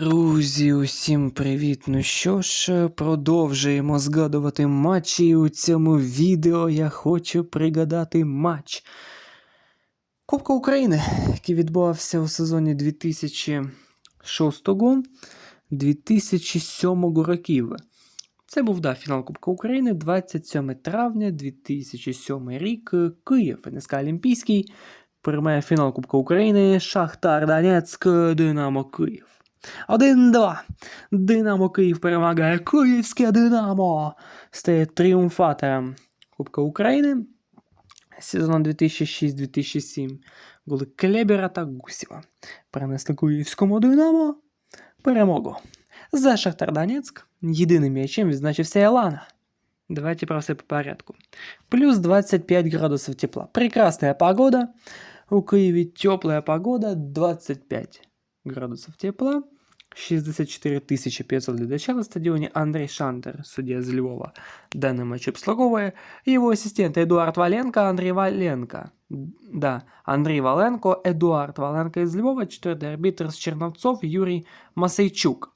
Друзі, усім привіт! Ну що ж, продовжуємо згадувати матчі. У цьому відео я хочу пригадати матч Кубка України, який відбувався у сезоні 2006-2007 років. Це був да, фінал Кубка України 27 травня 2007 рік. Київ, НСК Олімпійський, приймає фінал Кубка України Шахтар Донецьк, Динамо Київ. 1-2. Динамо Київ перемагає Київське Динамо. Стає тріумфатором Кубка України. Сезону 2006-2007 голи Клебера та Гусєва. Принесли Київському Динамо перемогу. За Шахтар Донецьк єдиним м'ячем відзначився Елана. Давайте про все по порядку. Плюс 25 градусов тепла. Прекрасная погода. У Киеве теплая погода, 25 градусов тепла. 64 500 глядача на стадионе Андрей Шандер, судья из Львова. Данный матч обслуговывая. Его ассистент Эдуард Валенко, Андрей Валенко. Да, Андрей Валенко, Эдуард Валенко из Львова, четвертый арбитр с Черновцов, Юрий Масейчук.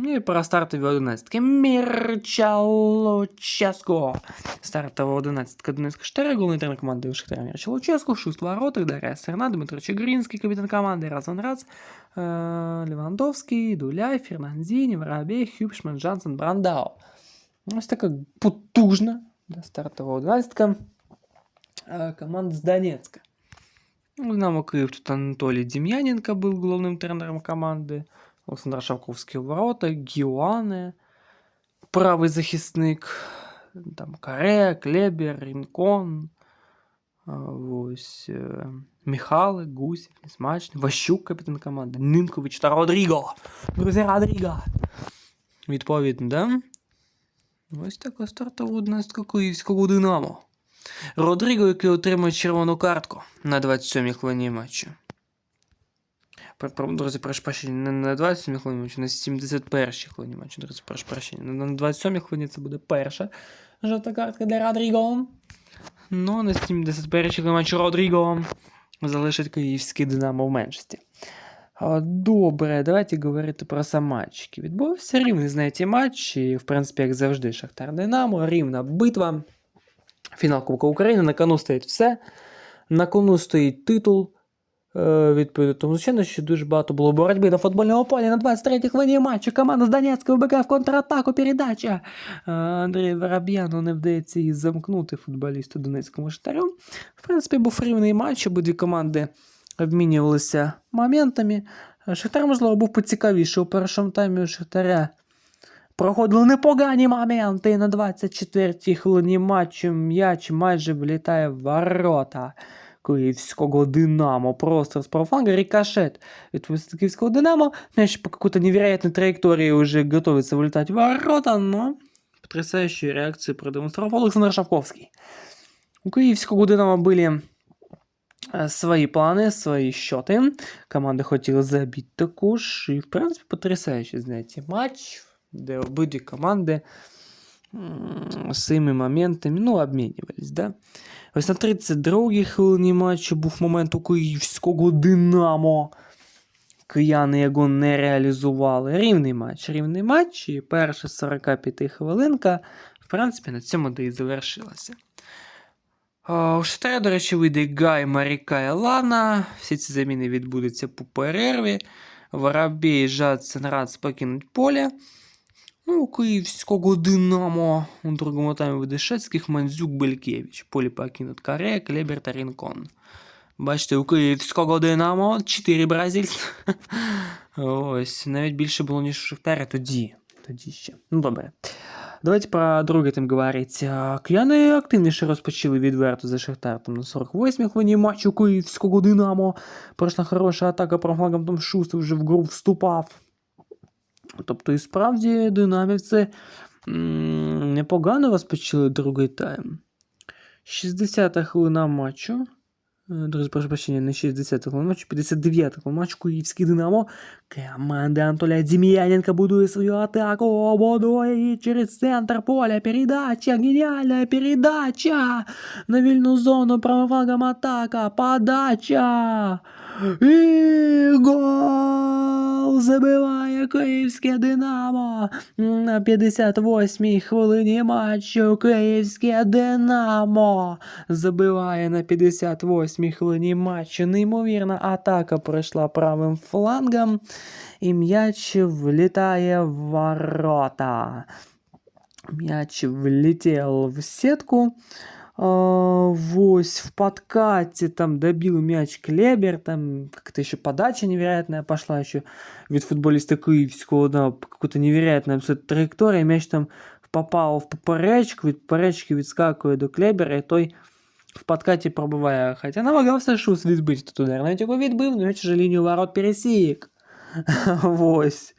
Ну і про стартові одинадцятки. Мірчалоческо. Стартова одинадцятка Донецька 4, головний тренер команди Шахтаря Мірчалоческо, шуст воротах, Дар'я Серна, Дмитро Чигринський, капітан команди, Разан Рац, е, Левандовський, Дуляй, Фернандзіні, Воробей, Хюбшман, Джансон, Брандау. Ось така потужна да, стартова одинадцятка е, команд з Донецька. Ну, Динамо Київ тут Анатолій Дем'яненко був головним тренером команди. Олександр Шавковський ворота, Гіоане, правий захисник, там Каре, Клебер, Рінкон, ось, е, Гусів, Несмачний, Ващук, капітан команди, Нинкович та Родріго. Друзі, Родріго. Відповідно, да? Ось така стартова одинадцятка київського Динамо. Родріго, який отримує червону картку на 27-й хвилині матчу. Друзі, прошу прощення, не на 27 хвилині матчу, на 71 хвилині матчу, друзі, прошу прощення. На- На 27 хвилині це буде перша жовта картка для Родріго. Ну, на 71 хвилині матчу Родріго залишить київський Динамо в меншості. Добре, давайте говорити про сам матч. який Відбувався рівний, знаєте, матч. І, в принципі, як завжди, Шахтар Динамо, рівна битва. Фінал Кубка України, на кону стоїть все. На кону стоїть титул. Е, Відповідно, тому звичайно, що дуже багато було боротьби на футбольному полі на 23-й хвилині матчу. Команда з Донецька вбігає в контратаку. Передача. Е, Андрій Вороб'яну не вдається її замкнути футболісту Донецькому Шахтарю. В принципі, був рівний матч, обидві команди обмінювалися моментами. Шахтар, можливо, був поцікавіший у першому таймі у Шахтаря. Проходили непогані моменти на 24-й хвилині матчу м'яч майже влітає в ворота київського Динамо. Просто з профланга рикошет від київського Динамо. Мяч по какой-то невероятной траектории уже готовится вылетать в ворота, но потрясающую реакцию продемонстрировал Александр Шавковский. У київського Динамо были е, свої плани, свої счети. Команда хотіла забити також. І, в принципі, потрясаючий, знаєте, матч, де обидві команди своїми моментами, ну, обмінювались, да? Ось на 32-й хвилині матчу був момент у київського Динамо. Кияни його не реалізували. Рівний матч, рівний матч. І перша 45 хвилинка, в принципі, на цьому де і завершилася. У Шахтаря, до речі, вийде Гай, Маріка і Лана. Всі ці заміни відбудуться по перерві. Воробей, Жадсен, Рац покинуть поле. Ну, київського Динамо у другому таймі вийде Шецьких, Мандзюк, Белькевич. Полі покинуть Каре, Клебер та Рінкон. Бачите, у київського Динамо 4 бразильці. Ось, навіть більше було, ніж у Шахтаря тоді. Тоді ще. Ну, добре. Давайте про другий тим говорити. А, Кияни активніше розпочали відверто за Шахтар. Там на 48-й хвилині матчу київського Динамо. Пройшла хороша атака про флагом там Шуст вже в гру вступав. Тобто, і справді динамівці непогано розпочали другий тайм. 60-та хвилина матчу. Е, Друзі, прошу прощення, не 60-та хвилина матчу, 59-та хвилина матчу Київський Динамо. Команда Анатолія Дем'яненка будує свою атаку, будує через центр поля. Передача, геніальна передача. На вільну зону правофлагом атака, подача. І гол забиває київське Динамо. На 58-й хвилині матчу київське Динамо забиває на 58-й хвилині матчу. Неймовірна атака пройшла правим флангом. І м'яч влітає в ворота. Мяч влетел в сетку. А, Вось в подкате там добил мяч Клебер, там как-то еще подача невероятная пошла еще від футболиста Київського, да, какая-то невероятная абсолютно траєкторія, мяч там попав в поперечку, від поперечки відскакує до Клебера, і той в подкаті пробиває, хоча намагався шус відбити тут удар, навіть його відбив, но мяч уже лінію ворот пересік. Вось.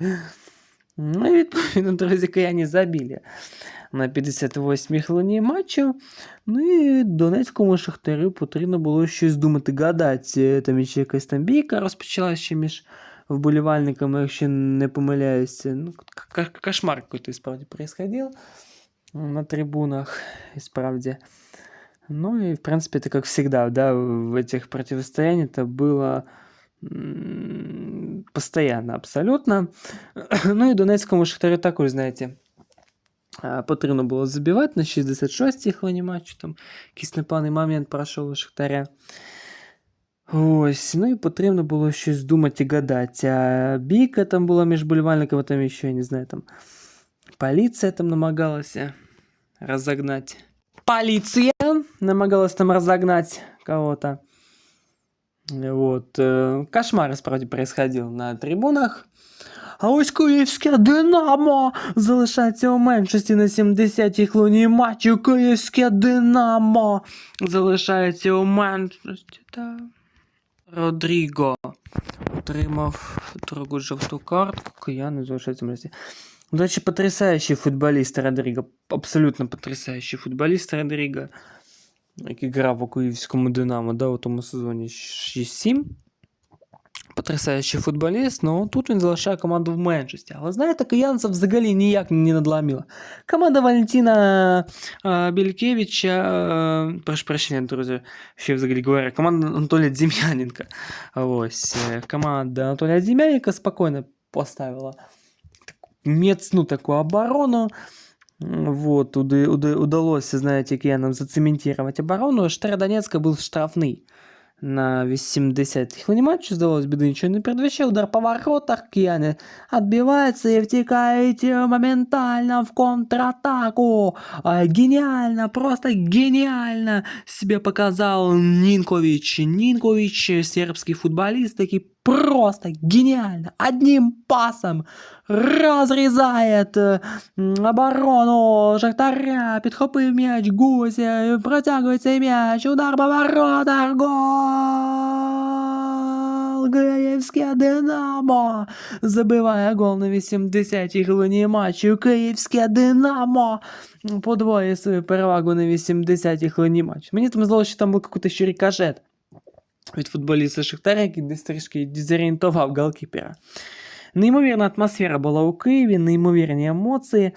Ну і відповідно, друзі, кияні забили на 58-й хвилині матчу. Ну і Донецькому Шахтарю потрібно було щось думати, гадати. Там ще якась там бійка розпочалася ще між вболівальниками, якщо не помиляюся. Ну, к- к- кошмар якийсь справді происходил на трибунах, і справді. Ну и, в принципе, это как всегда, да, в этих противостояниях это было м, постоянно абсолютно. Ну і Донецькому Шахтарю також, знаєте, а, потрібно було забивати на 66-й хвилині матчу, там якийсь непевний момент пройшов у Шахтаря. Ось, ну і потрібно було щось думати і гадати. А бійка там була між болівальниками, там ще, я не знаю, там поліція там намагалася розогнати. Полиция намагалась там разогнать кого-то. Вот. э, Кошмар, справді, происходил на трибунах. А ось київське Динамо залишається у меншості на 70-й хвилині матчу. Київське Динамо залишається у меншості. Та... Родріго отримав другу жовту картку. Кияни залишаються в меншості. До речі, потрясаючий футболіст Родріго. Абсолютно потрясаючий футболіст Родріго. Який грав у київському Динамо, да, у тому сезоні 6-7. Потрясаючий футболіст, ну тут він залишає команду в меншості. Але знаєте, киянців взагалі ніяк не надломила. Команда Валентина е, Бількевича, е, прошу прощення, друзі, що я взагалі говорю, команда Анатолія Дем'яненка. Ось, е, команда Анатолія Дем'яненка спокійно поставила мецну таку оборону. М, Вот, уды- уды- удалось, знаете, киянам зацементировать оборону. Штара Донецка был штрафный На 80-й хвилині матчу, здавалось, біди нічого не передвіщає. Удар по воротах, кияни отбивается и втекает моментально в контратаку. А, Гениально, просто гениально себе показал Нинкович. Нинкович, сербский футболист, такий просто гениально, одним пасом разрезает э, оборону Шахтаря, підхопив м'яч, Гуся, протягується м'яч, удар по воротах, гол! Київське Динамо забиває гол на 80-й хвилині матчу. Київське Динамо подвоює свою перевагу на 80-й хвилині матчу. Мені там здалося, що там був якийсь рикошет від футболіста Шахтаря, який десь трішки дезорієнтував голкіпера. Неймовірна атмосфера була у Києві, неймовірні емоції.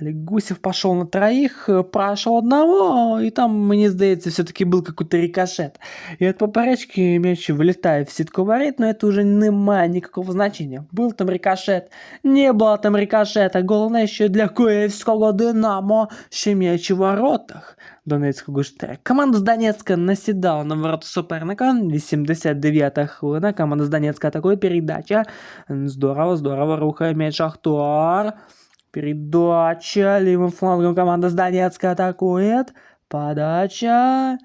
Олег Гусев пошел на троих, э, прошел одного, и там, мне здається, все-таки был какой-то рикошет. И от поперечки мяч вылетает в сетку ворот, но это уже не має никакого значения. Был там рикошет, не было там рикошета. Головне, що для київського Динамо ще м'яч у воротах Донецького штаря. Команда з Донецька насідала на ворота суперника. 89-та хвилина. Команда з Донецька атакує передача. Здорово, здорово рухає м'яч Ахтуар. Передача левым флангом команда с Донецка атакует. Подача.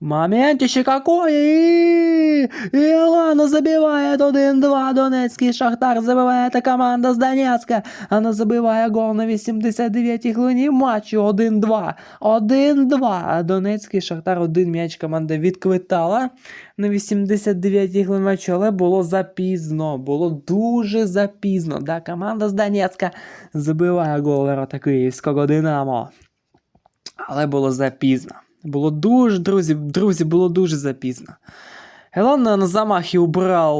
Моментище какой! И Илана забивает 1-2. Донецкий Шахтар забивает а команда с Донецка. Она забиває гол на 89-й хвилині матчу 1-2. 1-2. А Донецький Шахтар один м'яч команда відквитала на 89-й хвилині матчу, але було запізно. Було дуже запізно. Да, команда з Донецька забиває гол ворота київського Динамо. Але було запізно. Було дуже, друзі, друзі, було дуже запізно. Елан на замахі убрав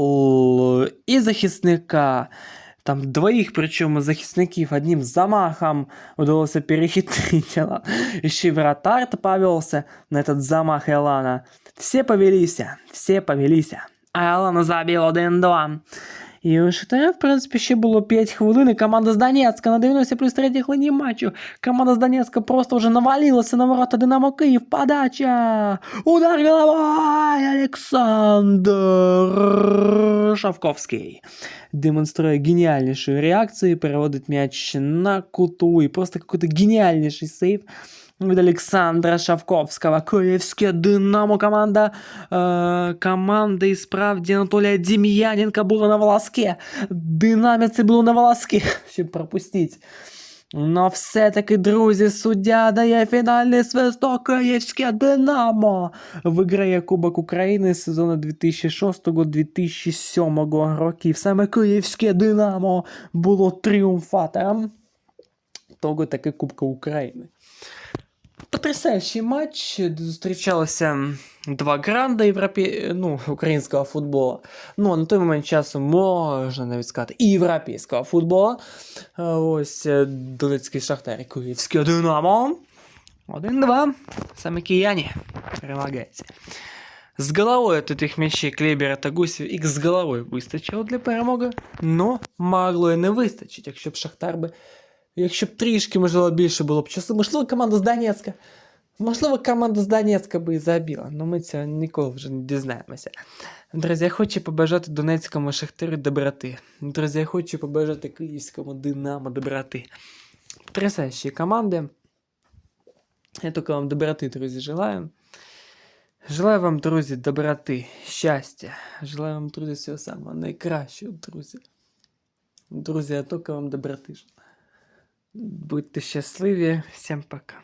і захисника, там двоїх, причому захисників одним замахом удалося перехитрить Елан. Еще и повелся на этот замах Элана. Все повелися, все повелися. А Елена забіл 1-2. І у Шахтаря, в принципі, ще було 5 хвилин, і команда з Донецька на 90 плюс 3 хвилині матчу. Команда з Донецька просто вже навалилася на ворота Динамо Київ. Подача! Удар головой! Олександр Шавковський демонструє геніальніші реакції, переводить м'яч на куту і просто какой-то геніальніший сейв від Олександра Шавковського. Київське Динамо команда. Е, команда і справді Анатолія Дем'яненка була на волоске. Динаміці було на волоске, щоб пропустити. Но все-таки, друзі, суддя дає фінальний свисток Київське Динамо. Виграє Кубок України сезону 2006-2007 років. Саме Київське Динамо було тріумфатором того таки Кубка України. Потрясаючий матч, де зустрічалися два гранда європі... ну, українського футболу. Ну, на той момент часу можна навіть сказати і європейського футболу. Е, Ось е, Донецький Шахтар і Київське Динамо. 1-2. Саме кияні перемагають. З головою тут їх м'ячі Клебера та Гусів їх з головою вистачило для перемоги, но могло і не вистачить, якщо б Шахтар би Якщо б трішки, можливо, більше було б часу. Можливо, команда з Донецька. Можливо, команда з Донецька би і забила, але ми цього ніколи вже не дізнаємося. Друзі, я хочу побажати Донецькому Шахтарю доброти. Друзі, я хочу побажати Київському Динамо доброти. Потрясающие команди. Я тільки вам доброти, друзі, желаю. Желаю вам, друзі, доброти, щастя. Желаю вам, друзі, всього самого найкращого, друзі. Друзі, я тільки вам доброти. Будьте щасливі, всім пока.